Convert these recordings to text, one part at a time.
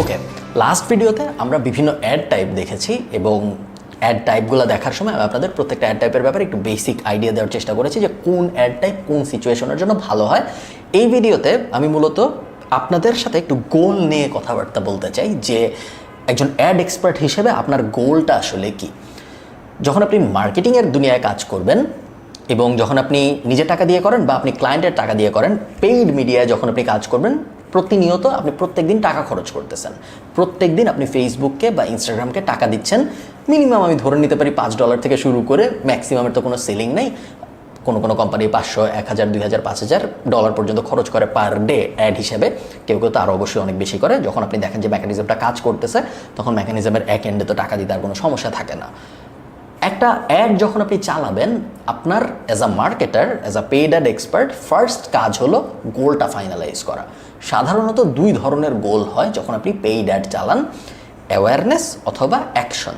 Okay last ভিডিওতে আমরা বিভিন্ন অ্যাড টাইপ দেখেছি এবং অ্যাড টাইপগুলো দেখার সময় আমি আপনাদের প্রত্যেকটা অ্যাড টাইপের ব্যাপারে একটু বেসিক আইডিয়া দেওয়ার চেষ্টা করেছি যে কোন অ্যাড টাইপ কোন সিচুয়েশনের জন্য ভালো হয়। এই ভিডিওতে আমি মূলত আপনাদের সাথে একটু গোল নিয়ে কথাবার্তা বলতে চাই যে একজন অ্যাড এক্সপার্ট হিসেবে আপনার গোলটা আসলে কি। যখন আপনি মার্কেটিংয়ের দুনিয়ায় কাজ করবেন এবং যখন আপনি নিজের টাকা দিয়ে করেন বা আপনি ক্লায়েন্টের টাকা দিয়ে করেন পেইড মিডিয়ায় যখন আপনি কাজ করবেন প্রতিনিয়ত আপনি প্রত্যেক দিন টাকা খরচ করতেছেন। প্রত্যেক দিন আপনি ফেসবুককে বা ইনস্টাগ্রামকে টাকা দিচ্ছেন। মিনিমাম আমি ধরে নিতে পারি পাঁচ ডলার থেকে শুরু করে ম্যাক্সিমামের তো কোনো সেলিং নেই। কোনো কোনো কোম্পানি পাঁচশো, এক হাজার, দুই হাজার, পাঁচ হাজার ডলার পর্যন্ত খরচ করে পার ডে অ্যাড হিসেবে। কেউ কেউ তো আরও অবশ্যই অনেক বেশি করে। যখন আপনি দেখেন যে মেকানিজমটা কাজ করতেছে, তখন মেকানিজমের এক এন্ডে তো টাকা দিতে আর কোনো সমস্যা থাকে না। একটা অ্যাড যখন আপনি চালাবেন, আপনার as a marketer as a paid ad expert first কাজ হলো গোলটা ফাইনালাইজ করা। সাধারণত দুই ধরনের গোল হয় যখন আপনি পেইড অ্যাড চালান অ্যাওয়ারনেস অথবা অ্যাকশন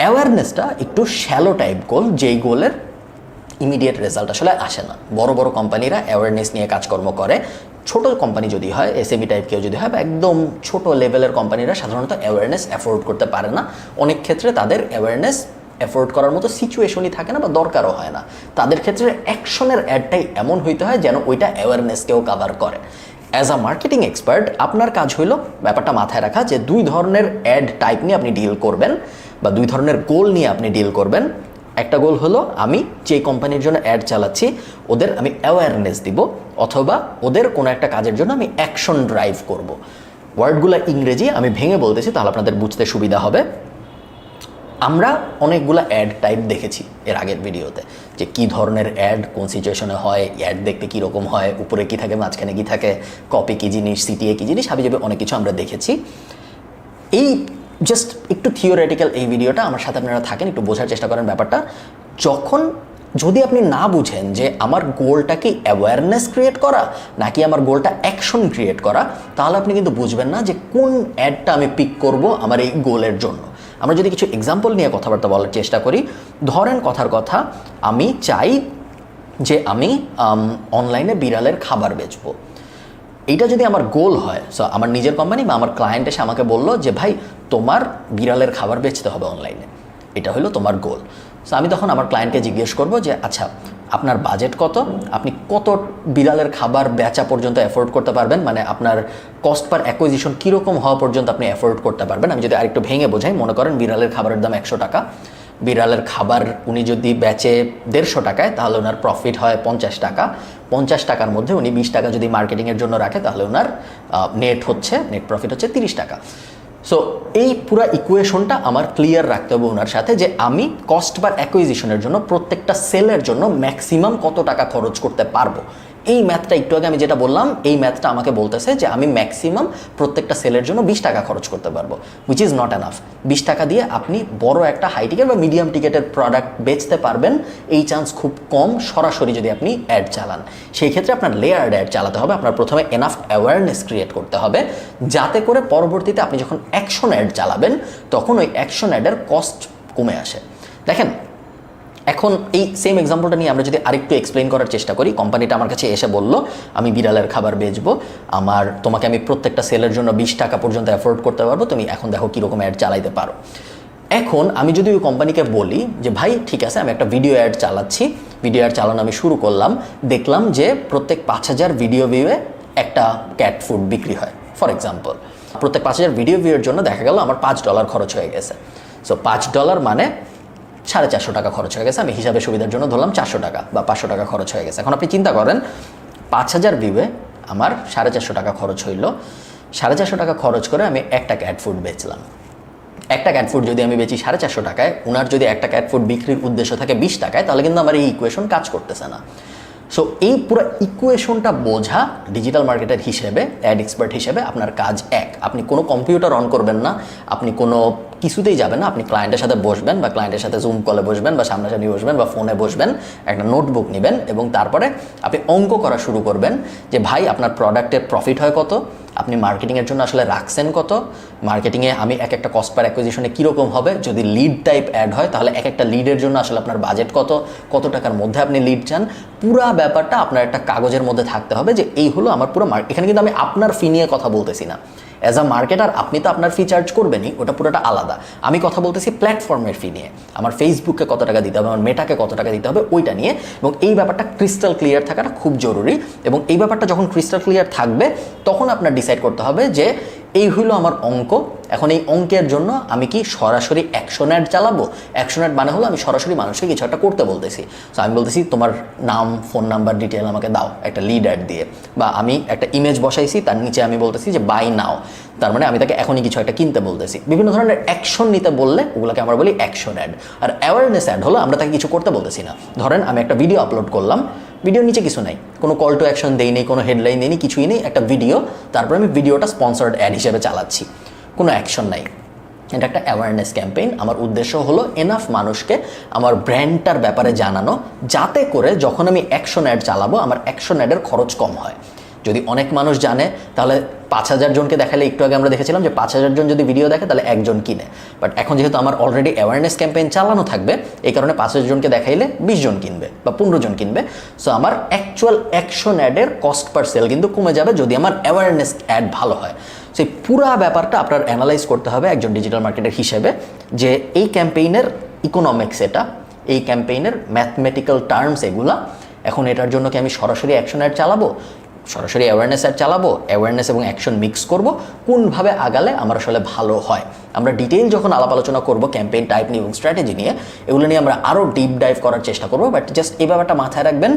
অ্যাওয়ারনেসটা একটু শ্যালো টাইপ গোল যেই গোলের ইমিডিয়েট রেজাল্ট আসলে আসে না। বড় বড় কোম্পানিরা অ্যাওয়ারনেস নিয়ে কাজকর্ম করে। ছোট কোম্পানি যদি হয় এসএমই টাইপ কেউ যদি হয়, বা একদম ছোট লেভেলের কোম্পানিরা সাধারণত অ্যাওয়ারনেস অ্যাফোর্ড করতে পারে না। অনেক ক্ষেত্রে তাদের অ্যাওয়ারনেস অ্যাফোর্ড করার মতো সিচুয়েশনই থাকে না বা দরকারও হয় না। তাদের ক্ষেত্রে অ্যাকশনের অ্যাডটাই এমন হইতে হয় যেন ওইটা অ্যাওয়ারনেসকেও কাভার করে। অ্যাজ আ মার্কেটিং এক্সপার্ট আপনার কাজ হইল ব্যাপারটা মাথায় রাখা যে দুই ধরনের অ্যাড টাইপ নিয়ে আপনি ডিল করবেন বা দুই ধরনের গোল নিয়ে আপনি ডিল করবেন। একটা গোল হলো, আমি যে কোম্পানির জন্য অ্যাড চালাচ্ছি, ওদের আমি অ্যাওয়ারনেস দিব অথবা ওদের কোনো একটা কাজের জন্য আমি অ্যাকশন ড্রাইভ করব। ওয়ার্ডগুলো ইংরেজি, আমি ভেঙে বলতেছি, তাহলে আপনাদের বুঝতে সুবিধা হবে। আমরা অনেকগুলো অ্যাড টাইপ দেখেছি এর আগের ভিডিওতে যে কি ধরনের অ্যাড কোন সিচুয়েশনে হয় অ্যাড দেখতে কীরকম হয়, উপরে কি থাকে, মাঝখানে কি থাকে কপি কি জিনিস সিটিএ কি জিনিস হাবি যাবে অনেক কিছু আমরা দেখেছি। এই জাস্ট একটু থিওরিটিক্যাল এই ভিডিওটা আমার সাথে আপনারা থাকেন, একটু বোঝার চেষ্টা করেন ব্যাপারটা। যখন যদি আপনি না বুঝেন যে আমার গোলটা কি অ্যাওয়ারনেস ক্রিয়েট করা, নাকি আমার গোলটা অ্যাকশন ক্রিয়েট করা, তাহলে আপনি কিন্তু বুঝবেন না যে কোন অ্যাডটা আমি পিক করব আমার এই গোলের জন্য। আমরা যদি কিছু এক্সাম্পল নিয়ে কথাবার্তা বলার চেষ্টা করি, ধরেন কথার কথা, আমি চাই যে আমি অনলাইনে বিড়ালের খাবার বেচবো। এইটা যদি আমার গোল হয় সো আমার নিজের কোম্পানি বা আমার ক্লায়েন্ট এসে আমাকে বলল যে, ভাই, তোমার বিড়ালের খাবার বেচতে হবে অনলাইনে এটা হলো তোমার গোল সো আমি তখন আমার ক্লায়েন্টকে জিজ্ঞেস করব যে আচ্ছা আপনার বাজেট কত? আপনি কত বিড়ালের খাবার বেচা পর্যন্ত অ্যাফোর্ড করতে পারবেন? মানে আপনার কস্ট পার অ্যাকুইজিশন কীরকম হওয়া পর্যন্ত আপনি অ্যাফোর্ড করতে পারবেন? আমি যদি আরেকটু ভেঙে বোঝাই, মনে করেন বিড়ালের খাবারের দাম একশো টাকা। বিড়ালের খাবার উনি যদি বেচে দেড়শো টাকায়, তাহলে ওনার প্রফিট হয় পঞ্চাশ টাকা। পঞ্চাশ টাকার মধ্যে উনি বিশ টাকা যদি মার্কেটিংয়ের জন্য রাখে, তাহলে ওনার নেট হচ্ছে নেট প্রফিট হচ্ছে তিরিশ টাকা। সো এই পুরো ইকুয়েশনটা আমার ক্লিয়ার রাখতে হবে ওনার সাথে যে আমি কস্ট বা অ্যাকুইজিশনের জন্য প্রত্যেকটা সেলের জন্য ম্যাক্সিমাম কত টাকা খরচ করতে পারব। এই ম্যাথটা একটু আগে আমি যেটা বললাম, এই ম্যাথটা আমাকে বলতেছে যে আমি ম্যাক্সিমাম প্রত্যেকটা সেলের জন্য বিশ টাকা খরচ করতে পারব উইচ ইজ নট এনাফ বিশ টাকা দিয়ে আপনি বড় একটা হাই টিকেট বা মিডিয়াম টিকেটের প্রোডাক্ট বেচতে পারবেন, এই চান্স খুব কম সরাসরি যদি আপনি অ্যাড চালান। সেই ক্ষেত্রে আপনার লেয়ার্ড অ্যাড চালাতে হবে, আপনার প্রথমে এনাফ অ্যাওয়ারনেস ক্রিয়েট করতে হবে, যাতে করে পরবর্তীতে আপনি যখন অ্যাকশন অ্যাড চালাবেন, তখন ওই অ্যাকশন অ্যাডের কস্ট কমে আসে। দেখেন এখন এই সেম এক্সাম্পলটা নিয়ে আমরা যদি আরেকটু এক্সপ্লেন করার চেষ্টা করি কোম্পানিটা আমার কাছে এসে বলল, আমি বিড়ালের খাবার বেচবো, আমার তোমাকে আমি প্রত্যেকটা সেলের জন্য বিশ টাকা পর্যন্ত অ্যাফোর্ড করতে পারব, তুমি এখন দেখো কীরকম অ্যাড চালাইতে পারো। এখন আমি যদি ওই কোম্পানিকে বলি যে, ভাই, ঠিক আছে, আমি একটা ভিডিও অ্যাড চালাচ্ছি। ভিডিও অ্যাড চালানো আমি শুরু করলাম, দেখলাম যে প্রত্যেক পাঁচ হাজার ভিডিও ভিউয়ে একটা ক্যাট ফুড বিক্রি হয় ফর এক্সাম্পল প্রত্যেক পাঁচ হাজার ভিডিও ভিউয়ের জন্য দেখা গেল আমার পাঁচ ডলার খরচ হয়ে গেছে। সো পাঁচ ডলার মানে সাড়ে চারশো টাকা খরচ হয়ে গেছে। আমি হিসাবে সুবিধার জন্য ধরলাম চারশো টাকা বা পাঁচশো টাকা খরচ হয়ে গেছে। এখন আপনি চিন্তা করেন, পাঁচ হাজার ভিউয়ে আমার সাড়ে চারশো টাকা খরচ হইল। সাড়ে চারশো টাকা খরচ করে আমি একটা ক্যাট ফুড বেচলাম। একটা ক্যাট ফুড যদি আমি বেচি সাড়ে চারশো টাকায় ওনার যদি একটা ক্যাট ফুড বিক্রির উদ্দেশ্য থাকে বিশ টাকায়, তাহলে কিন্তু আমার এই ইকুয়েশন কাজ করতেছে না। সো এই পুরো ইকুয়েশনটা বোঝা ডিজিটাল মার্কেটার হিসেবে অ্যাড এক্সপার্ট হিসেবে আপনার কাজ এক। আপনি কোনো কম্পিউটার অন করবেন না, আপনি কোনো কিছুতেই যাবেন না, আপনি ক্লায়েন্টের সাথে বসবেন বা ক্লায়েন্টের সাথে জুম কলে বসবেন বা সামনাসামনি বসবেন বা ফোনে বসবেন, একটা নোটবুক নেবেন এবং তারপরে আপনি অঙ্ক করা শুরু করবেন যে ভাই আপনার প্রোডাক্টের প্রফিট হয় কত আপনি মার্কেটিংয়ের জন্য আসলে রাখছেন কত? মার্কেটিংয়ে আমি এক একটা কস্ট পার অ্যাকুইজিশনে কীরকম হবে? যদি লিড টাইপ অ্যাড হয়, তাহলে এক একটা লিডের জন্য আসলে আপনার বাজেট কত? কত টাকার মধ্যে আপনি লিড চান? পুরা ব্যাপারটা আপনার একটা কাগজের মধ্যে থাকতে হবে যে এই হলো আমার পুরো মার্কেট এখানে কিন্তু আমি আপনার ফি নিয়ে কথা বলতেছি না। অ্যাজ আ মার্কেটার আপনি তো আপনার ফি চার্জ করবেনই, ওটা পুরোটা আলাদা। আমি কথা বলতেছি প্ল্যাটফর্মের ফি নিয়ে। আমার ফেসবুককে কত টাকা দিতে হবে, আমার মেটাকে কত টাকা দিতে হবে, ওইটা নিয়ে। এবং এই ব্যাপারটা ক্রিস্টাল ক্লিয়ার থাকাটা খুব জরুরি। এবং এই ব্যাপারটা যখন ক্রিস্টাল ক্লিয়ার থাকবে, তখন আপনার ডিসাইড করতে হবে যে এই হইল আমার অঙ্ক। এখন এই অঙ্কের জন্য আমি কি সরাসরি অ্যাকশন অ্যাড চালাবো? অ্যাকশন অ্যাড মানে হলো আমি সরাসরি মানুষকে কিছু একটা করতে বলতেছি। সো আমি বলতেছি, তোমার নাম ফোন নাম্বার ডিটেল আমাকে দাও একটা লিড অ্যাড দিয়ে। বা আমি একটা ইমেজ বসাইছি, তার নিচে আমি বলতেছি যে বাই নাও তার মানে আমি তাকে এখনই কিছু একটা কিনতে বলতেছি। বিভিন্ন ধরনের অ্যাকশন নিতে বললে ওগুলোকে আমরা বলি অ্যাকশন অ্যাড আর অ্যাওয়ারনেস অ্যাড হলো আমরা তাকে কিছু করতে বলতেছি না। ধরেন আমি একটা ভিডিও আপলোড করলাম ভিডিওর নিচে কিছু নাই। কোনো কল টু অ্যাকশন দেই নেই, কোনো হেডলাইন দেই কিছুই নেই। একটা ভিডিও তারপর আমি ভিডিওটা স্পন্সার্ড অ্যাড হিসেবে চালাচ্ছি। কোনো অ্যাকশন নাই। এটা একটা অ্যাওয়ারনেস ক্যাম্পেইন আমার উদ্দেশ্য হলো এনাফ মানুষকে আমার ব্র্যান্ডটার ব্যাপারে জানানো, যাতে করে যখন আমি অ্যাকশন অ্যাড চালাবো, আমার অ্যাকশন অ্যাডের খরচ কম হয়। যদি অনেক মানুষ জানে, তাহলে পাঁচ হাজার জনকে দেখালে একটু আগে আমরা দেখেছিলাম যে পাঁচ হাজার জন যদি ভিডিও দেখে, তাহলে একজন কিনে। বাট এখন যেহেতু আমার অলরেডি অ্যাওয়ারনেস ক্যাম্পেইন চালানো থাকবে, এই কারণে পাঁচ হাজার জনকে দেখাইলে বিশ জন কিনবে বা পনেরো জন কিনবে। সো আমার অ্যাকচুয়াল অ্যাকশন অ্যাডের কস্ট পার সেল কিন্তু কমে যাবে যদি আমার অ্যাওয়ারনেস অ্যাড ভালো হয়। সেই পুরা ব্যাপারটা আপনার অ্যানালাইজ করতে হবে একজন ডিজিটাল মার্কেটের হিসেবে, যে এই ক্যাম্পেইনের ইকোনমিক্স এটা, এই ক্যাম্পেইনের ম্যাথমেটিক্যাল টার্মস এগুলা, এখন এটার জন্য কি আমি সরাসরি অ্যাকশন অ্যাড চালাবো? সরাসরি অ্যাওয়ারনেস অ্যাড চালাবো অ্যাওয়ারনেস এবং অ্যাকশন মিক্স করব, কোনভাবে আগালে আমার আসলে ভালো হয়। আমরা ডিটেইল যখন আলাপ আলোচনা করব ক্যাম্পেইন টাইপ নিয়ে এবং স্ট্র্যাটেজি নিয়ে, এগুলো নিয়ে আমরা আরও ডিপ ডাইভ করার চেষ্টা করব। বাট জাস্ট এই ব্যাপারটা মাথায় রাখবেন,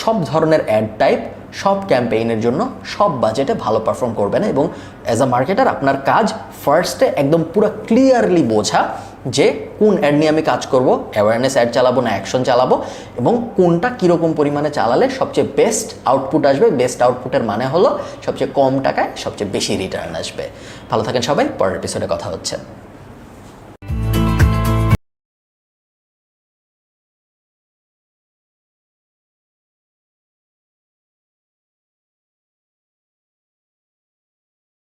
সব ধরনের অ্যাড টাইপ সব ক্যাম্পেইনের জন্য সব বাজেটে ভালো পারফর্ম করবে না এবং অ্যাজ আ মার্কেটার আপনার কাজ ফার্স্টে একদম পুরো ক্লিয়ারলি বোঝা যে কোন অ্যাড নিয়ে আমি কাজ করব অ্যাওয়ারনেস অ্যাড চালাবো না অ্যাকশন চালাবো, এবং কোনটা কীরকম পরিমাণে চালালে সবচেয়ে বেস্ট আউটপুট আসবে। বেস্ট আউটপুটের মানে হলো সবচেয়ে কম টাকায় সবচেয়ে বেশি রিটার্ন আসবে। ভালো থাকেন সবাই, পরের এপিসোডে কথা হচ্ছে।